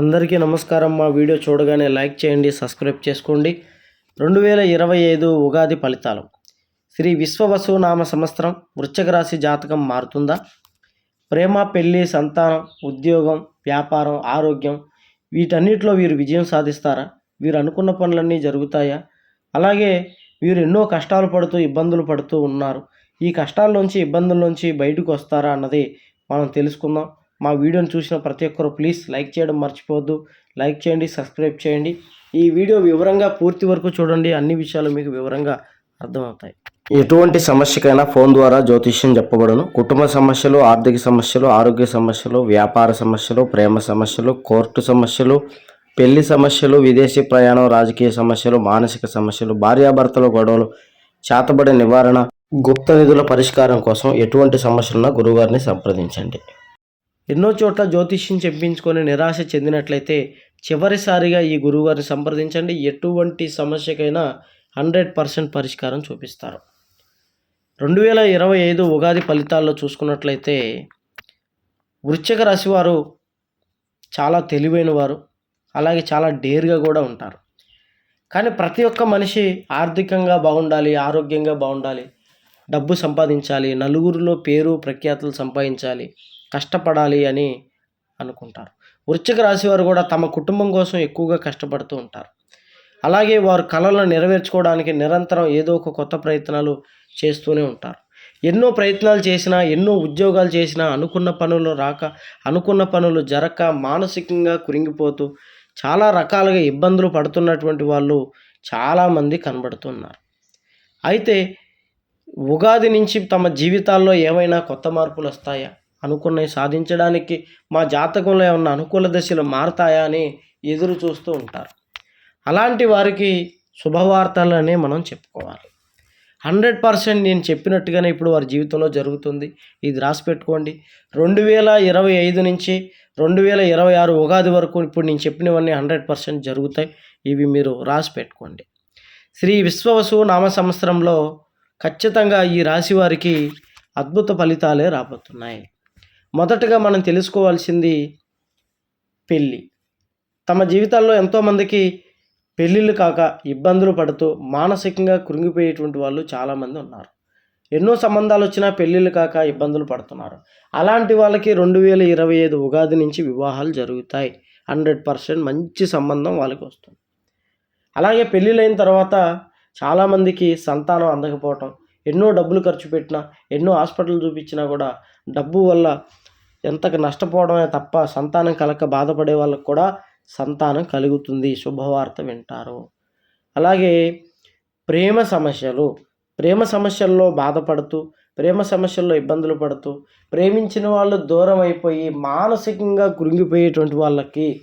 అందరికీ నమస్కారం. మా వీడియో చూడగానే లైక్ చేయండి సబ్స్క్రైబ్ చేసుకోండి. రెండు వేల ఇరవై ఐదు ఉగాది ఫలితాలు. శ్రీ విశ్వవసు నామ సంవత్సరం వృశ్చిక రాశి జాతకం మారుతుందా? ప్రేమ పెళ్ళి సంతానం ఉద్యోగం వ్యాపారం ఆరోగ్యం వీటన్నిటిలో వీరు విజయం సాధిస్తారా? వీరు అనుకున్న పనులన్నీ జరుగుతాయా? అలాగే వీరు ఎన్నో కష్టాలు పడుతూ ఇబ్బందులు పడుతూ ఉన్నారు. ఈ కష్టాల్లోంచి నుంచి బయటకు వస్తారా అన్నది మనం తెలుసుకుందాం. మా వీడియోని చూసిన ప్రతి ఒక్కరు ప్లీజ్ లైక్ చేయడం మర్చిపోవద్దు. లైక్ చేయండి సబ్స్క్రైబ్ చేయండి. ఈ వీడియో వివరంగా పూర్తి వరకు చూడండి. అన్ని విషయాలు మీకు వివరంగా అర్థమవుతాయి. ఎటువంటి సమస్యకైనా ఫోన్ ద్వారా జ్యోతిష్యం చెప్పబడును. కుటుంబ సమస్యలు ఆర్థిక సమస్యలు ఆరోగ్య సమస్యలు వ్యాపార సమస్యలు ప్రేమ సమస్యలు కోర్టు సమస్యలు పెళ్ళి సమస్యలు విదేశీ ప్రయాణం రాజకీయ సమస్యలు మానసిక సమస్యలు భార్యాభర్తల గొడవలు చేతబడి నివారణ గుప్త నిధుల పరిష్కారం కోసం ఎటువంటి సమస్యలున్నా గురువుగారిని సంప్రదించండి. ఎన్నో చోట్ల జ్యోతిష్యం చెప్పించుకొని నిరాశ చెందినట్లయితే చివరిసారిగా ఈ గురువుగారిని సంప్రదించండి. ఎటువంటి సమస్యకైనా హండ్రెడ్ పర్సెంట్ పరిష్కారం చూపిస్తారు. రెండు వేల ఇరవై ఐదు ఉగాది ఫలితాల్లో చూసుకున్నట్లయితే వృశ్చిక రాశి వారు చాలా తెలివైన వారు అలాగే చాలా డేర్గా కూడా ఉంటారు. కానీ ప్రతి ఒక్క మనిషి ఆర్థికంగా బాగుండాలి ఆరోగ్యంగా బాగుండాలి డబ్బు సంపాదించాలి నలుగురిలో పేరు ప్రఖ్యాతులు సంపాదించాలి కష్టపడాలి అని అనుకుంటారు. వృశ్చిక రాశి వారు కూడా తమ కుటుంబం కోసం ఎక్కువగా కష్టపడుతూ ఉంటారు. అలాగే వారు కళలను నెరవేర్చుకోవడానికి నిరంతరం ఏదో ఒక కొత్త ప్రయత్నాలు చేస్తూనే ఉంటారు. ఎన్నో ప్రయత్నాలు చేసినా ఎన్నో ఉద్యోగాలు చేసినా అనుకున్న పనులు రాక అనుకున్న పనులు జరక మానసికంగా కురింగిపోతూ చాలా రకాలుగా ఇబ్బందులు పడుతున్నటువంటి వాళ్ళు చాలామంది కనబడుతున్నారు. అయితే ఉగాది నుంచి తమ జీవితాల్లో ఏమైనా కొత్త మార్పులు వస్తాయా? అనుకున్నవి సాధించడానికి మా జాతకంలో ఏమన్నా అనుకూల దశలు మారతాయా అని ఎదురు చూస్తూ ఉంటారు. అలాంటి వారికి శుభవార్తలనే మనం చెప్పుకోవాలి. హండ్రెడ్ పర్సెంట్ నేను చెప్పినట్టుగానే ఇప్పుడు వారి జీవితంలో జరుగుతుంది. ఇది రాసి పెట్టుకోండి. రెండు వేల ఇరవై ఐదు నుంచి రెండు వేల ఇరవై ఆరు ఉగాది వరకు ఇప్పుడు నేను చెప్పినవన్నీ హండ్రెడ్ పర్సెంట్ జరుగుతాయి. ఇవి మీరు రాసి పెట్టుకోండి. శ్రీ విశ్వవసు నామ సంవత్సరంలో ఖచ్చితంగా ఈ రాశి వారికి అద్భుత ఫలితాలే రాబోతున్నాయి. మొదటగా మనం తెలుసుకోవాల్సింది పెళ్ళి. తమ జీవితాల్లో ఎంతోమందికి పెళ్ళిళ్ళు కాక ఇబ్బందులు పడుతూ మానసికంగా కృంగిపోయేటువంటి వాళ్ళు చాలామంది ఉన్నారు. ఎన్నో సంబంధాలు వచ్చినా పెళ్ళిళ్ళు కాక ఇబ్బందులు పడుతున్నారు. అలాంటి వాళ్ళకి రెండు వేల ఇరవై ఐదు ఉగాది నుంచి వివాహాలు జరుగుతాయి. హండ్రెడ్ పర్సెంట్ మంచి సంబంధం వాళ్ళకి వస్తుంది. అలాగే పెళ్ళిళ్ళైన తర్వాత చాలామందికి సంతానం అందకపోవటం ఎన్నో డబ్బులు ఖర్చు పెట్టినా ఎన్నో హాస్పిటల్ చూపించినా కూడా డబ్బు వల్ల ఎంతకు నష్టపోవడమే తప్ప సంతానం కలక బాధపడే వాళ్ళకు కూడా సంతానం కలుగుతుంది. శుభవార్త వింటారు. అలాగే ప్రేమ సమస్యలు. ప్రేమ సమస్యల్లో బాధపడుతూ ప్రేమ సమస్యల్లో ఇబ్బందులు పడుతూ ప్రేమించిన వాళ్ళు దూరం అయిపోయి మానసికంగా కృంగిపోయేటువంటి వాళ్ళకి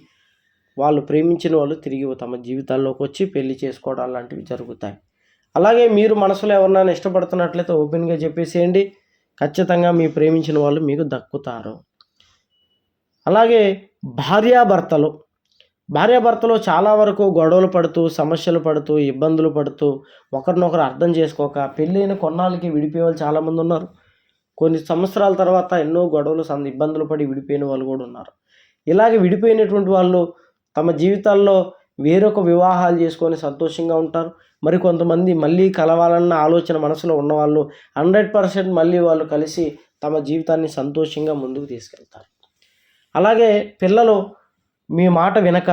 వాళ్ళు ప్రేమించిన వాళ్ళు తిరిగి తమ జీవితాల్లోకి వచ్చి పెళ్ళి చేసుకోవడం లాంటివి జరుగుతాయి. అలాగే మీరు మనసులో ఎవరినైనా ఇష్టపడుతున్నట్లయితే ఓపెన్గా చెప్పేసేయండి. ఖచ్చితంగా మీ ప్రేమించిన వాళ్ళు మీకు దక్కుతారు. అలాగే భార్యాభర్తలు. భార్యాభర్తలు చాలా వరకు గొడవలు పడుతూ సమస్యలు పడుతూ ఇబ్బందులు పడుతూ ఒకరినొకరు అర్థం చేసుకోక పెళ్ళైన కొన్నాళ్ళకి విడిపోయే వాళ్ళు చాలామంది ఉన్నారు. కొన్ని సంవత్సరాల తర్వాత ఎన్నో గొడవలు సం ఇబ్బందులు పడి విడిపోయిన వాళ్ళు కూడా ఉన్నారు. ఇలాగే విడిపోయినటువంటి వాళ్ళు తమ జీవితాల్లో వేరొక వివాహాలు చేసుకొని సంతోషంగా ఉంటారు. మరి కొంతమంది మళ్ళీ కలవాలన్న ఆలోచన మనసులో ఉన్నవాళ్ళు హండ్రెడ్ పర్సెంట్ మళ్ళీ వాళ్ళు కలిసి తమ జీవితాన్ని సంతోషంగా ముందుకు తీసుకెళ్తారు. అలాగే పిల్లలు మీ మాట వినక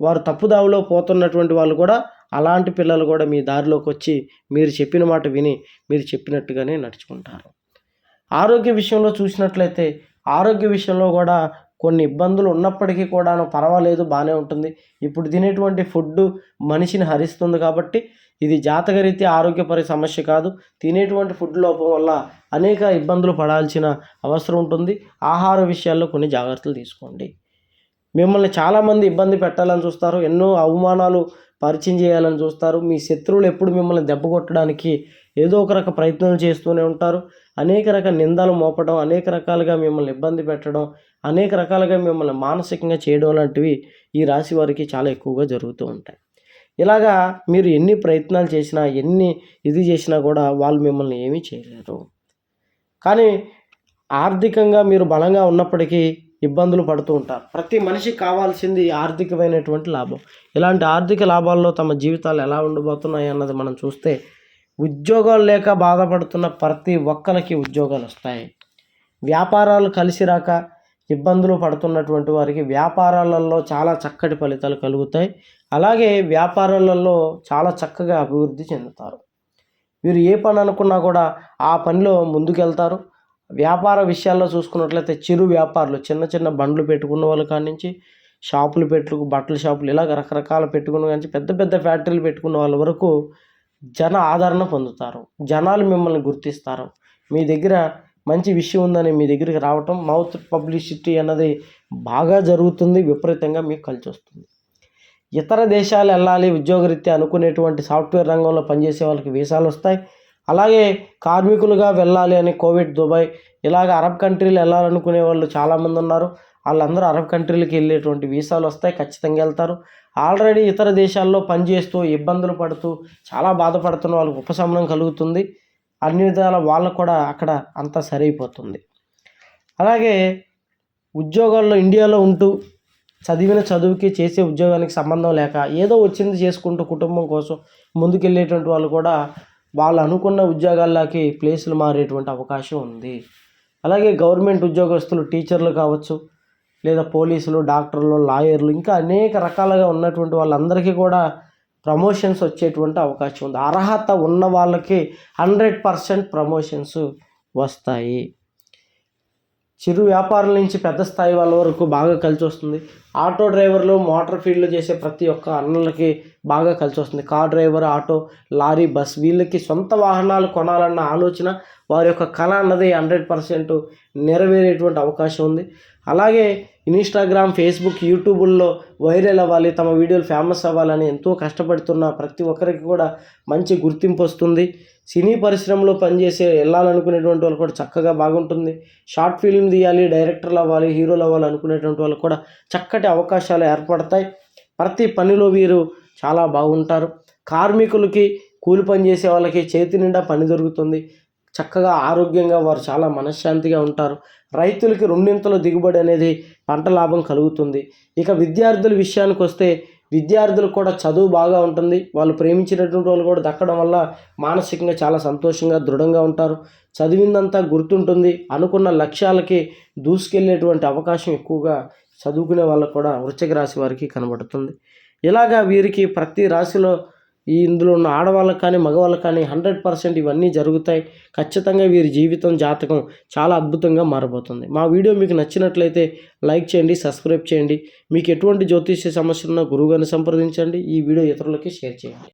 వారు తప్పుదావులో పోతున్నటువంటి వాళ్ళు కూడా అలాంటి పిల్లలు కూడా మీ దారిలోకి వచ్చి మీరు చెప్పిన మాట విని మీరు చెప్పినట్టుగానే నడుచుకుంటారు. ఆరోగ్య విషయంలో చూసినట్లయితే ఆరోగ్య విషయంలో కూడా కొన్ని ఇబ్బందులు ఉన్నప్పటికీ కూడాను పర్వాలేదు బాగానే ఉంటుంది. ఇప్పుడు తినేటువంటి ఫుడ్ మనిషిని హరిస్తుంది కాబట్టి ఇది జాతకరీత్యా ఆరోగ్యపరి సమస్య కాదు. తినేటువంటి ఫుడ్ లోపం వల్ల అనేక ఇబ్బందులు పడాల్సిన అవసరం ఉంటుంది. ఆహార విషయాల్లో కొన్ని జాగ్రత్తలు తీసుకోండి. మిమ్మల్ని చాలామంది ఇబ్బంది పెట్టాలని చూస్తారు. ఎన్నో అవమానాలు పరిచయం చేయాలని చూస్తారు. మీ శత్రువులు ఎప్పుడు మిమ్మల్ని దెబ్బ కొట్టడానికి ఏదో ఒక రక ప్రయత్నాలు చేస్తూనే ఉంటారు. అనేక రకాల నిందలు మోపడం అనేక రకాలుగా మిమ్మల్ని ఇబ్బంది పెట్టడం అనేక రకాలుగా మిమ్మల్ని మానసికంగా చేయడం లాంటివి ఈ రాశి వారికి చాలా ఎక్కువగా జరుగుతూ ఉంటాయి. ఇలాగా మీరు ఎన్ని ప్రయత్నాలు చేసినా ఎన్ని ఇది చేసినా కూడా వాళ్ళు మిమ్మల్ని ఏమీ చేయలేరు. కానీ ఆర్థికంగా మీరు బలంగా ఉన్నప్పటికీ ఇబ్బందులు పడుతూ ఉంటారు. ప్రతి మనిషికి కావాల్సింది ఆర్థికమైనటువంటి లాభం. ఇలాంటి ఆర్థిక లాభాల్లో తమ జీవితాలు ఎలా ఉండబోతున్నాయి అన్నది మనం చూస్తే ఉద్యోగాలు లేక బాధపడుతున్న ప్రతి ఒక్కరికి ఉద్యోగాలు వస్తాయి. వ్యాపారాలు కలిసి రాక ఇబ్బందులు పడుతున్నటువంటి వారికి వ్యాపారాలలో చాలా చక్కటి ఫలితాలు కలుగుతాయి. అలాగే వ్యాపారాలలో చాలా చక్కగా అభివృద్ధి చెందుతారు. వీరు ఏ పని అనుకున్నా కూడా ఆ పనిలో ముందుకెళ్తారు. వ్యాపార విషయాల్లో చూసుకున్నట్లయితే చిరు వ్యాపారులు చిన్న చిన్న బండ్లు పెట్టుకున్న వాళ్ళ కాడి నుంచి షాపులు పెట్టుకు బట్టల షాపులు ఇలాగ రకరకాల పెట్టుకున్న కానీ పెద్ద పెద్ద ఫ్యాక్టరీలు పెట్టుకున్న వాళ్ళ వరకు జన ఆదరణ పొందుతారు. జనాలు మిమ్మల్ని గుర్తిస్తారు. మీ దగ్గర మంచి విషయం ఉందని మీ దగ్గరికి రావటం మౌత్ పబ్లిసిటీ అన్నది బాగా జరుగుతుంది విపరీతంగా మీకు కలిసి వస్తుంది. ఇతర దేశాలు వెళ్ళాలి ఉద్యోగరీత్యా అనుకునేటువంటి సాఫ్ట్వేర్ రంగంలో పనిచేసే వాళ్ళకి వీసాలు వస్తాయి. అలాగే కార్మికులుగా వెళ్ళాలి అని కోవిడ్ దుబాయ్ ఇలాగ అరబ్ కంట్రీలు వెళ్ళాలనుకునే వాళ్ళు చాలామంది ఉన్నారు. వాళ్ళందరూ అరబ్ కంట్రీలకి వెళ్ళేటువంటి వీసాలు వస్తాయి ఖచ్చితంగా వెళ్తారు. ఆల్రెడీ ఇతర దేశాల్లో పనిచేస్తూ ఇబ్బందులు పడుతూ చాలా బాధపడుతున్న వాళ్ళకి ఉపశమనం కలుగుతుంది. అన్ని విధాల వాళ్ళకు కూడా అక్కడ అంతా సరైపోతుంది. అలాగే ఉద్యోగాల్లో ఇండియాలో ఉంటూ చదివిన చదువుకి చేసే ఉద్యోగానికి సంబంధం లేక ఏదో వచ్చింది చేసుకుంటూ కుటుంబం కోసం ముందుకెళ్ళేటువంటి వాళ్ళు కూడా వాళ్ళు అనుకున్న ఉద్యోగాల్లోకి ప్లేసులు మారేటువంటి అవకాశం ఉంది. అలాగే గవర్నమెంట్ ఉద్యోగస్తులు టీచర్లు కావచ్చు లేదా పోలీసులు డాక్టర్లు లాయర్లు ఇంకా అనేక రకాలుగా ఉన్నటువంటి వాళ్ళందరికీ కూడా ప్రమోషన్స్ వచ్చేటువంటి అవకాశం ఉంది. అర్హత ఉన్న వాళ్ళకి హండ్రెడ్ పర్సెంట్ ప్రమోషన్స్ వస్తాయి. చిరు వ్యాపారుల నుంచి పెద్ద స్థాయి వాళ్ళ వరకు బాగా కలిసి వస్తుంది. ఆటో డ్రైవర్లు మోటార్ ఫీల్డ్లో చేసే ప్రతి ఒక్క అన్నలకి బాగా కలిసి వస్తుంది. Car driver auto lorry bus వీళ్ళకి సొంత వాహనాలు కొనాలన్న ఆలోచన వారి యొక్క కళ అన్నది హండ్రెడ్ పర్సెంట్ నెరవేరేటువంటి అవకాశం ఉంది. అలాగే ఇన్స్టాగ్రామ్ ఫేస్బుక్ యూట్యూబుల్లో వైరల్ అవ్వాలి తమ వీడియోలు ఫేమస్ అవ్వాలని ఎంతో కష్టపడుతున్న ప్రతి ఒక్కరికి కూడా మంచి గుర్తింపు వస్తుంది. సినీ పరిశ్రమలో పనిచేసే వెళ్ళాలనుకునేటువంటి వాళ్ళు కూడా చక్కగా బాగుంటుంది. షార్ట్ ఫిల్మ్ తీయాలి డైరెక్టర్లు అవ్వాలి హీరోలు అవ్వాలి అనుకునేటువంటి వాళ్ళు కూడా చక్కటి అవకాశాలు ఏర్పడతాయి. ప్రతి పనిలో వీరు చాలా బాగుంటారు. కార్మికులకి కూలి పని చేసే వాళ్ళకి చేతి నిండా పని దొరుకుతుంది. చక్కగా ఆరోగ్యంగా వారు చాలా మనశ్శాంతిగా ఉంటారు. రైతులకి రెండింతల దిగుబడి అనేది పంట లాభం కలుగుతుంది. ఇక విద్యార్థుల విషయానికి వస్తే విద్యార్థులు కూడా చదువు బాగా ఉంటుంది. వాళ్ళు ప్రేమించినటువంటి వాళ్ళు కూడా దక్కడం వల్ల మానసికంగా చాలా సంతోషంగా దృఢంగా ఉంటారు. చదివిందంతా గుర్తుంటుంది. అనుకున్న లక్ష్యాలకి దూసుకెళ్ళేటువంటి అవకాశం ఎక్కువగా చదువుకునే వాళ్ళకు కూడా వృశ్చిక రాశి వారికి కనబడుతుంది. ఇలాగా వీరికి ప్రతి రాశిలో ఈ ఇందులో ఉన్న ఆడవాళ్ళకి కానీ మగవాళ్ళకి కానీ హండ్రెడ్ పర్సెంట్ ఇవన్నీ జరుగుతాయి. ఖచ్చితంగా వీరి జీవితం జాతకం చాలా అద్భుతంగా మారబోతుంది. మా వీడియో మీకు నచ్చినట్లయితే లైక్ చేయండి సబ్స్క్రైబ్ చేయండి. మీకు ఎటువంటి జ్యోతిష్య సమస్యలున్నా గురువుగారిని సంప్రదించండి. ఈ వీడియో ఇతరులకి షేర్ చేయండి.